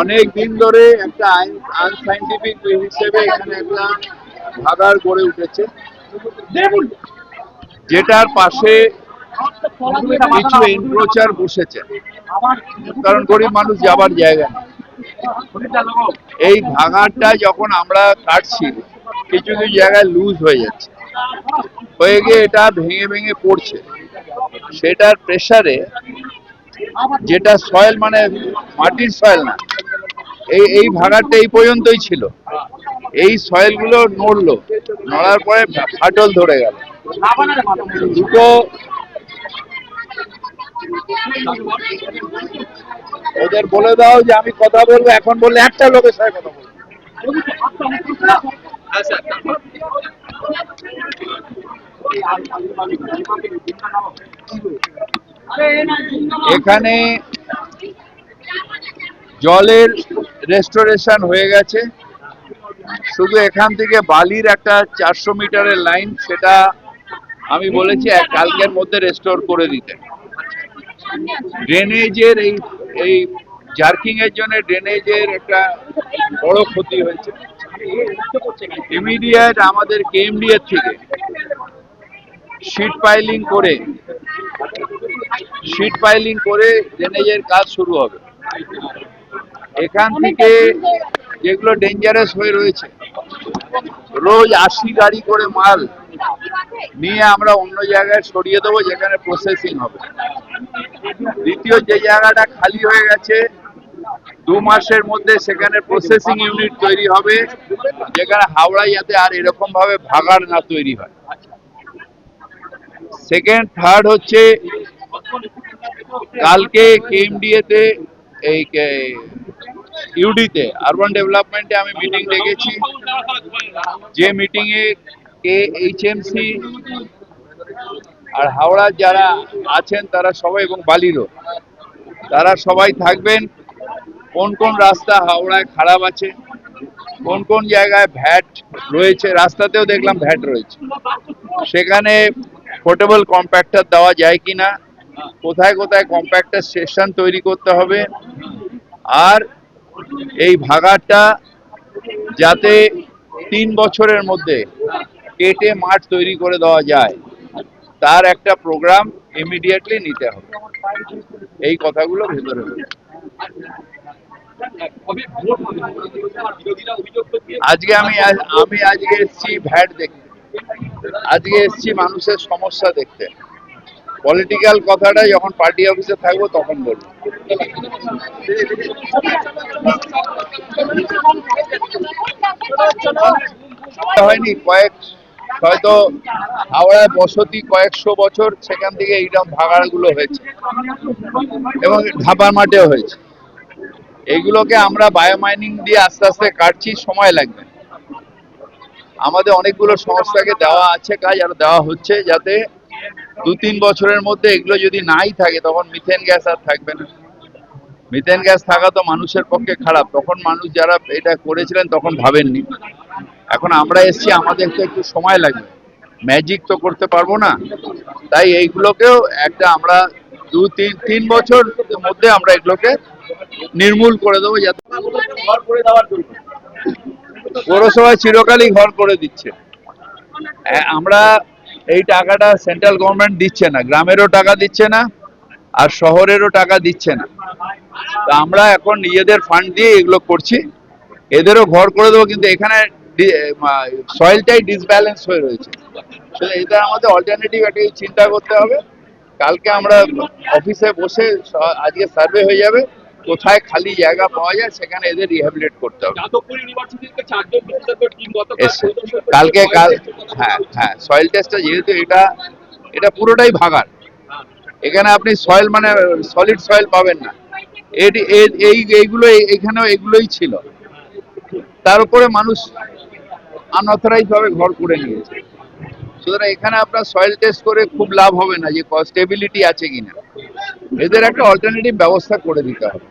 অনেক দিন ধরে একটা আইন আনসাইন্টিফিক হিসেবে এখানে একটা ভাগার গড়ে উঠেছে। যেটার পাশে কিছু এনক্রোচার বসেছে। কারণ গরিব মানুষ যাবার জায়গা এই ভাগাড়টা যখন আমরা কাটছি, কিছু কিছু জায়গায় লুজ হয়ে যাচ্ছে। হয়ে গিয়ে এটা ভেঙে ভেঙে পড়ছে। সেটার প্রেসারে যেটা সয়েল মানে মাটির সয়েল না এই এই ভাগাড়টা এই পর্যন্তই ছিল। এই সয়েলগুলো নড়লো, নড়ার পরে ফাটল ধরে গেল। দুটো ওদের বলে দাও যে আমি কথা বলব, এখন বললে একটা লোকের সাথে কথা বলব। এখানে জলের রেস্টোরেশন হয়ে গেছে। শুধু এখান থেকে বালির একটা চারশো মিটারের লাইন সেটা আমি বলেছি, এক কালকের মধ্যে রেস্টোর করে দিতে। ড্রেনেজের এই এই জার্কিং এর জন্য ড্রেনেজের একটা বড় ক্ষতি হয়েছে। ইমিডিয়েট আমাদের কেএমডি থেকে শিট পাইলিং করে শিট পাইলিং করে ড্রেনেজের কাজ শুরু হবে। এখান থেকে যেগুলো ডেঞ্জারাস হয়ে রয়েছে রোজ আশি গাড়ি করে মাল নিয়ে আমরা অন্য জায়গায় সরিয়ে দেবো যেখানে প্রসেসিং হবে। দ্বিতীয় যে জায়গাটা খালি হয়ে গেছে দু মাসের মধ্যে সেখানে প্রসেসিং ইউনিট তৈরি হবে যেখানে হাওড়ায় যাতে আর এরকম ভাবে ভাগাড় না তৈরি হয়। সেকেন্ড থার্ড হচ্ছে কালকে কেএমডিএ তে এই ইউডিতে আরবান ডেভেলপমেন্টে আমি মিটিং ডেকেছি যে মিটিং এ কে এইচএমসি আর হাওড়ার যারা আছেন, তারা সবাই এবং বালিরও তারা সবাই থাকবেন, কোন কোন রাস্তা হাওড়ায় খারাপ আছে, কোন কোন জায়গায় ভ্যাট রয়েছে, রাস্তাতেও দেখলাম ভ্যাট রয়েছে। সেখানে পোর্টেবল কম্প্যাক্টার দেওয়া যায় কি না কোথায় কোথায় কম্প্যাক্টর স্টেশন তৈরি করতে হবে, আর এই ভাগাড়টা যাতে তিন বছরের মধ্যে কেটে মাঠ তৈরি করে দেওয়া যায়, তার একটা প্রোগ্রাম ইমিডিয়েটলি নিতে হবে। এই কথাগুলো ভেতরে আজকে আমি আমি আজকে এসেছি ভ্যাট দেখতে। আজকে এসেছি মানুষের সমস্যা দেখতে। পলিটিক্যাল কথাটা যখন পার্টি অফিসে থাকব তখন বলব। হয়নি, কয়েক, হয়তো হাওড়ায় বসতি কয়েকশো বছর সেখান থেকে এইরকম ভাগাড়গুলো হয়েছে। এবং ধাপার মাঠেও হয়েছে। এইগুলোকে আমরা বায়োমাইনিং দিয়ে আস্তে আস্তে কাটছি, সময় লাগবে। আমাদের অনেকগুলো সংস্থাকে দেওয়া আছে কাজ, আর দেওয়া হচ্ছে যাতে দু তিন বছরের মধ্যে এগুলো যদি নাই থাকে, তখন মিথেন গ্যাস আর থাকবে না। মিথেন গ্যাস থাকা তো মানুষের পক্ষে খারাপ। তখন মানুষ যারা এটা করেছিলেন তখন ভাবেননি। এখন আমরা এসছি, আমাদের তো একটু সময় লাগবে। ম্যাজিক তো করতে পারব না। তাই এইগুলোকেও একটা আমরা দু তিন তিন বছর মধ্যে আমরা এগুলোকে নির্মূল করে দেবো যাতে পৌরসভায় চিরকালই ঘর করে দিচ্ছে। আমরা এই টাকাটা সেন্ট্রাল গভর্নমেন্ট দিচ্ছে না গ্রামেরও টাকা দিচ্ছে না আর শহরেরও টাকা দিচ্ছে না। তো আমরা এখন নিজেদের ফান্ড দিয়ে এগুলো করছি এদেরও ঘর করে দেবো কিন্তু এখানে সয়েলটাই ডিসব্যালেন্স হয়ে রয়েছে। এটা আমাদের অল্টারনেটিভ একটা চিন্তা করতে হবে কালকে আমরা অফিসে বসে আজকে সার্ভে হয়ে যাবে কোথায় খালি জায়গা পাওয়া যায় সেখানে এদের রিহ্যাবিলিট করতে হবে। কালকে কাল হ্যাঁ হ্যাঁ সয়েল টেস্টটা যেহেতু এটা এটা পুরোটাই ভাগার এখানে আপনি সয়েল মানে সলিড সয়েল পাবেন না। এটি এই এইগুলো এখানেও এগুলোই ছিল। তার উপরে মানুষ আনঅথরাইজ ভাবে ঘর করে নিয়েছে। সুতরাং এখানে আপনার সয়েল টেস্ট করে খুব লাভ হবে না যে স্টেবিলিটি আছে কিনা। এদের একটা অল্টারনেটিভ ব্যবস্থা করে দিতে হবে।